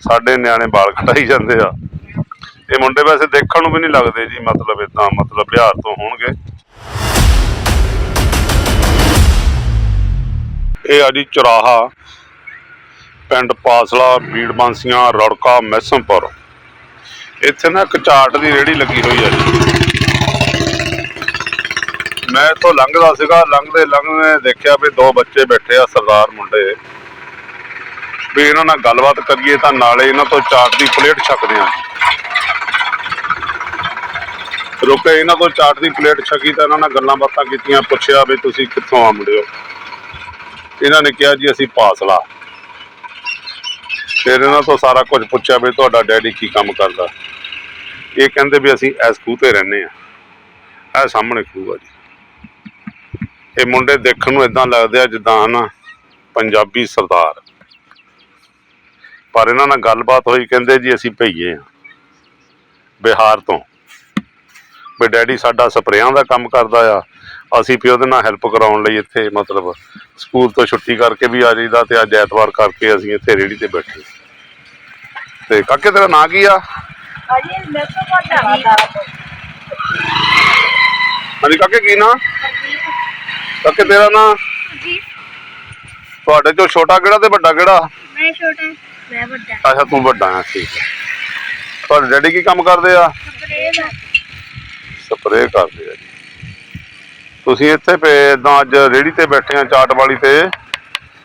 ਸਾਡੇ ਨਿਆਣੇ ਵਾਲ ਕਟਾਈ ਜਾਂਦੇ ਆ। ਇਹ ਮੁੰਡੇ ਵੈਸੇ ਦੇਖਣ ਨੂੰ ਵੀ ਨਹੀਂ ਲੱਗਦੇ ਜੀ, ਮਤਲਬ ਇਦਾਂ ਮਤਲਬ ਬਿਹਾਰ ਤੋਂ ਹੋਣਗੇ। ਇਹ ਆ ਜੀ ਚੁਰਾਹਾ, ਪਿੰਡ ਪਾਸਲਾ ਬੀੜ ਬਾਂਸੀਆਂ ਰੜਕਾ, ਮੈਸਮਪੁਰ। ਇੱਥੇ ਨਾ ਇੱਕ ਚਾਟ ਦੀ ਰੇੜੀ ਲੱਗੀ ਹੋਈ ਹੈ ਜੀ। ਮੈਂ ਇੱਥੋਂ ਲੰਘਦਾ ਸੀਗਾ ਲੰਘਦੇ ਲੰਘਦੇ ਦੇਖਿਆ ਵੀ ਦੋ ਬੱਚੇ ਬੈਠੇ ਆ ਸਰਦਾਰ ਮੁੰਡੇ। ਵੀ ਇਹਨਾਂ ਨਾਲ ਗੱਲਬਾਤ ਕਰੀਏ ਤਾਂ ਨਾਲੇ ਇਹਨਾਂ ਤੋਂ ਚਾਟ ਦੀ ਪਲੇਟ ਛਕਦੇ ਆ ਰੁਕੇ ਇਹਨਾਂ ਤੋਂ ਚਾਟ ਦੀ ਪਲੇਟ ਛਕੀ ਤਾਂ ਇਹਨਾਂ ਨਾਲ ਗੱਲਾਂ ਬਾਤਾਂ ਕੀਤੀਆਂ, ਪੁੱਛਿਆ ਵੀ ਤੁਸੀਂ ਕਿੱਥੋਂ ਆ ਮੁੰਡਿਓ? ਇਹਨਾਂ ਨੇ ਕਿਹਾ ਜੀ ਅਸੀਂ ਪਾਸਲਾ। ਫਿਰ ਇਹਨਾਂ ਤੋਂ ਸਾਰਾ ਕੁਝ ਪੁੱਛਿਆ ਵੀ ਤੁਹਾਡਾ ਡੈਡੀ ਕੀ ਕੰਮ ਕਰਦਾ? ਇਹ ਕਹਿੰਦੇ ਵੀ ਅਸੀਂ ਐਸ ਖੂਹ ਤੇ ਰਹਿੰਦੇ ਆ ਇਹ ਸਾਹਮਣੇ ਖੂਹ ਆ ਜੀ। ਇਹ ਮੁੰਡੇ ਦੇਖਣ ਨੂੰ ਇਦਾਂ ਲੱਗਦੇ ਆ ਜਿੱਦਾਂ ਨਾ ਪੰਜਾਬੀ ਸਰਦਾਰ। ਪਰ ਇਹਨਾਂ ਨਾਲ ਗੱਲਬਾਤ ਹੋਈ ਕਹਿੰਦੇ ਜੀ ਅਸੀਂ ਭਈਏ ਆ ਬਿਹਾਰ ਤੋਂ। ਵੀ ਡੈਡੀ ਸਾਡਾ ਸਪਰੇਆਂ ਦਾ ਕੰਮ ਕਰਦਾ ਆ ਅਸੀਂ ਵੀ ਉਹਦੇ ਨਾਲ ਹੈਲਪ ਕਰਾਉਣ ਲਈ ਇੱਥੇ ਮਤਲਬ ਸਕੂਲ ਤੋਂ ਛੁੱਟੀ ਕਰਕੇ ਵੀ ਆ ਜਾਈਦਾ ਤੇ ਅੱਜ ਐਤਵਾਰ ਕਰਕੇ ਅਸੀਂ ਇੱਥੇ ਰੇੜੀ ਤੇ ਬੈਠੇ। ਤੇ ਕਾਕੇ ਤੇਰਾ ਨਾਂ ਕੀ ਆ? ਅਜੇ ਮੈਂ ਤਾਂ ਵੱਡਾ ਹਾਂਜੀ ਕਾਕੇ ਕੀ ਨਾਂ? ਕਾਕੇ ਤੇਰਾ ਨਾਂ? ਜੀ ਤੁਹਾਡੇ ਚੋਂ ਛੋਟਾ ਕਿਹੜਾ ਤੇ ਵੱਡਾ ਕਿਹੜਾ? ਮੈਂ ਛੋਟਾ। ਮੈਂ ਵੱਡਾ ਅੱਛਾ ਤੂੰ ਵੱਡਾ ਆ ਠੀਕ ਹੈ। ਤੁਹਾਡੇ ਡੈਡੀ ਕੀ ਕੰਮ ਕਰਦੇ ਆ? ਦਾ। ਸਪਰੇਅ ਕਰਦੇ ਆ ਜੀ। ਤੁਸੀਂ ਇੱਥੇ ਪਏ ਇਦਾਂ ਅੱਜ ਰੇੜੀ ਤੇ ਬੈਠੇ ਆ ਚਾਟ ਵਾਲੀ ਤੇ।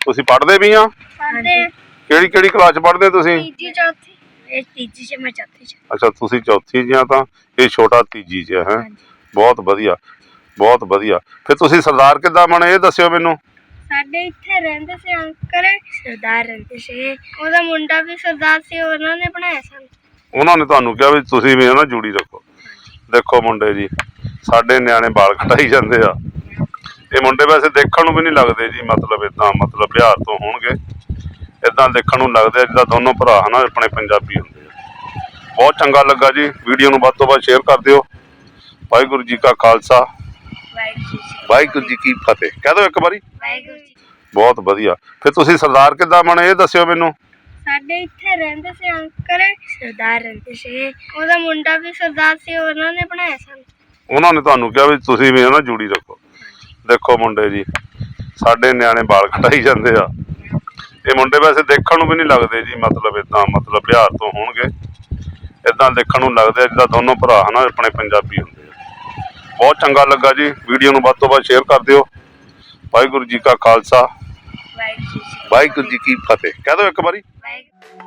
ਤੁਸੀਂ ਪੜ੍ਹਦੇ ਵੀ ਆ? ਸਾਡੇ ਕਿਹੜੀ ਕਿਹੜੀ ਕਲਾਸ ਚ ਪੜ੍ਹਦੇ ਤੁਸੀਂ? ਤੀਜੀ ਚੌਥੀ। ਇਹ ਤੀਜੀ ਚ ਮੈਂ ਚੌਥੀ ਚ। ਅੱਛਾ ਤੁਸੀਂ ਚੌਥੀ ਜਿਹਾ ਤਾਂ ਇਹ ਛੋਟਾ ਤੀਜੀ ਚ ਹੈ? ਹਾਂਜੀ। ਬਹੁਤ ਵਧੀਆ ਬਹੁਤ ਵਧੀਆ। ਫਿਰ ਤੁਸੀਂ ਸਰਦਾਰ ਕਿੱਦਾਂ ਬਣੇ ਇਹ ਦੱਸਿਓ ਮੈਨੂੰ। ਸਾਡੇ ਇੱਥੇ ਰਹਿੰਦੇ ਸੀ ਅੰਕਲ। ਸਰਦਾਰ ਰਹਿੰਦੇ ਸੀ। ਉਹਦਾ ਮੁੰਡਾ ਵੀ ਸਰਦਾਰ ਸੀ ਉਹਨਾਂ ਨੇ ਬਣਾਇਆ ਸਾਨੂੰ ਉਹਨਾਂ ਨੇ ਤੁਹਾਨੂੰ ਕਿਹਾ ਵੀ ਤੁਸੀਂ ਵੀ ਨਾ ਜੂੜੀ ਰੱਖੋ। ਦੇਖੋ ਮੁੰਡੇ ਜੀ ਸਾਡੇ ਨਿਆਣੇ ਵਾਲ ਕਟਾਈ ਜਾਂਦੇ ਆ। ਇਹ ਮੁੰਡੇ ਵੈਸੇ ਦੇਖਣ ਨੂੰ ਵੀ ਨਹੀਂ ਲੱਗਦੇ ਜੀ ਮਤਲਬ ਇਦਾਂ ਮਤਲਬ ਬਿਹਾਰ ਤੋਂ ਹੋਣਗੇ। ਇਦਾਂ ਦੇਖਣ ਨੂੰ ਲੱਗਦੇ ਆ ਜਿੱਦਾਂ ਦੋਨੋਂ ਭਰਾ ਹਨਾ ਆਪਣੇ ਪੰਜਾਬੀ ਹੁੰਦੇ ਆ। ਬਹੁਤ ਚੰਗਾ ਲੱਗਾ ਜੀ ਵੀਡੀਓ ਨੂੰ ਵੱਧ ਤੋਂ ਵੱਧ ਸ਼ੇਅਰ ਕਰ ਦਿਓ। ਵਾਹਿਗੁਰੂ ਜੀ ਕਾ ਖਾਲਸਾ। ਵਾਹਿਗੁਰੂ ਜੀ ਕੀ ਫਤਿਹ। ਕਹਿ ਦਿਓ ਇੱਕ ਵਾਰੀ। ਵਾਹਿਗੁਰੂ ਜੀ ਬਹੁਤ ਵਧੀਆ। ਫਿਰ ਤੁਸੀਂ ਸਰਦਾਰ ਕਿੱਦਾਂ ਬਣੇ ਇਹ ਦੱਸਿਓ ਮੈਨੂੰ। ਸਾਡੇ ਇੱਥੇ ਰਹਿੰਦੇ ਸੀ ਅੰਕਲ। ਸਰਦਾਰ ਰਹਿੰਦੇ ਸੀ। ਉਹਦਾ ਮੁੰਡਾ ਵੀ ਸਰਦਾਰ ਸੀ ਉਹਨਾਂ ਨੇ ਬਣਾਇਆ ਸਾਨੂੰ। ਉਹਨਾਂ ਨੇ ਤੁਹਾਨੂੰ ਕਿਹਾ ਵੀ ਤੁਸੀਂ ਵੀ ਨਾ ਜੂੜੀ ਰੱਖੋ। ਦੇਖੋ ਮੁੰਡੇ ਜੀ ਸਾਡੇ ਨਿਆਣੇ ਵਾਲ ਕਟਾਈ ਜਾਂਦੇ ਆ। ਇਹ ਮੁੰਡੇ ਵੈਸੇ ਦੇਖਣ ਨੂੰ ਵੀ ਨਹੀਂ ਲੱਗਦੇ ਜੀ ਮਤਲਬ ਇਦਾਂ ਮਤਲਬ ਬਿਹਾਰ ਤੋਂ ਹੋਣਗੇ। ਇਦਾਂ ਦੇਖਣ ਨੂੰ ਲੱਗਦੇ ਜਿੱਦਾਂ ਦੋਨੋਂ ਭਰਾ ਹਨਾ ਆਪਣੇ ਪੰਜਾਬੀ ਹੁੰਦੇ। ਬਹੁਤ ਚੰਗਾ ਲੱਗਾ ਜੀ। ਵੀਡੀਓ ਨੂੰ ਵੱਧ ਤੋਂ ਵੱਧ ਸ਼ੇਅਰ ਕਰ ਦਿਓ। ਵਾਹਿਗੁਰੂ ਜੀ ਕਾ ਖਾਲਸਾ। ਵਾਹਿਗੁਰੂ ਜੀ ਕੀ ਫਤਿਹ। ਕਹਿ ਦਿਓ ਇੱਕ ਵਾਰੀ। ਵਾਹਿਗੁਰੂ